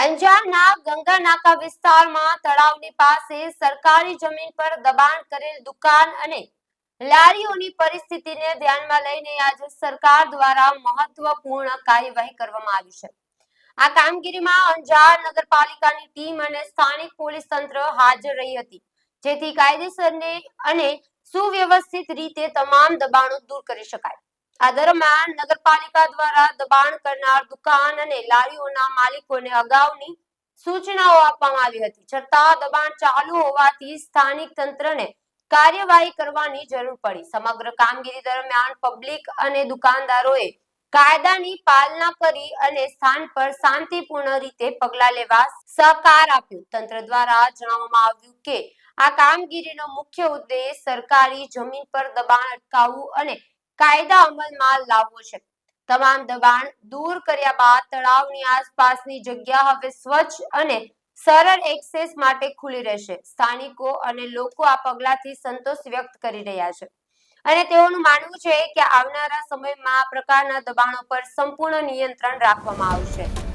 અંજારના ગંગા નાકા વિસ્તારમાં તળાવની પાસે સરકારી જમીન પર દબાણ કરેલ દુકાન અને લારીઓની પરિસ્થિતિને ધ્યાનમાં લઈને આજે સરકાર દ્વારા મહત્વપૂર્ણ કાર્યવાહી કરવામાં આવી છે. આ કામગીરીમાં અંજાર નગરપાલિકાની ટીમ અને સ્થાનિક પોલીસ તંત્ર હાજર રહી હતી, જેથી કાયદેસરને અને સુવ્યવસ્થિત રીતે તમામ દબાણો દૂર કરી શકાય. આ દરમિયાન નગરપાલિકા દ્વારા દબાણ કરનાર દુકાન અને લારીઓના માલિકોને અગાઉની સૂચનાઓ આપવામાં આવી હતી. છતાં દબાણ ચાલુ હોવાથી સ્થાનિક તંત્રને કાર્યવાહી કરવાની જરૂર પડી. સમગ્ર કામગીરી દરમિયાન પબ્લિક અને દુકાનદારોએ કાયદાની પાલના કરી અને સ્થાન પર શાંતિપૂર્ણ રીતે પગલાં લેવા સહકાર આપ્યો. તંત્ર દ્વારા જણાવવામાં આવ્યું કે, આ કામગીરીનો મુખ્ય ઉદ્દેશ સરકારી જમીન પર દબાણ અટકાવવું અને કાયદા અમલમાં લાવવો છે. તમામ દબાણ દૂર કર્યા બાદ તળાવની આસપાસની જગ્યા હવે સ્વચ્છ અને સરળ એક્સેસ માટે ખુલ્લી રહેશે. સ્થાનિકો અને લોકો આ પગલાથી સંતોષ વ્યક્ત કરી રહ્યા છે. અને તેઓનું માનવું છે કે આવનારા સમયમાં આ પ્રકારના દબાણો પર સંપૂર્ણ નિયંત્રણ રાખવામાં આવશે.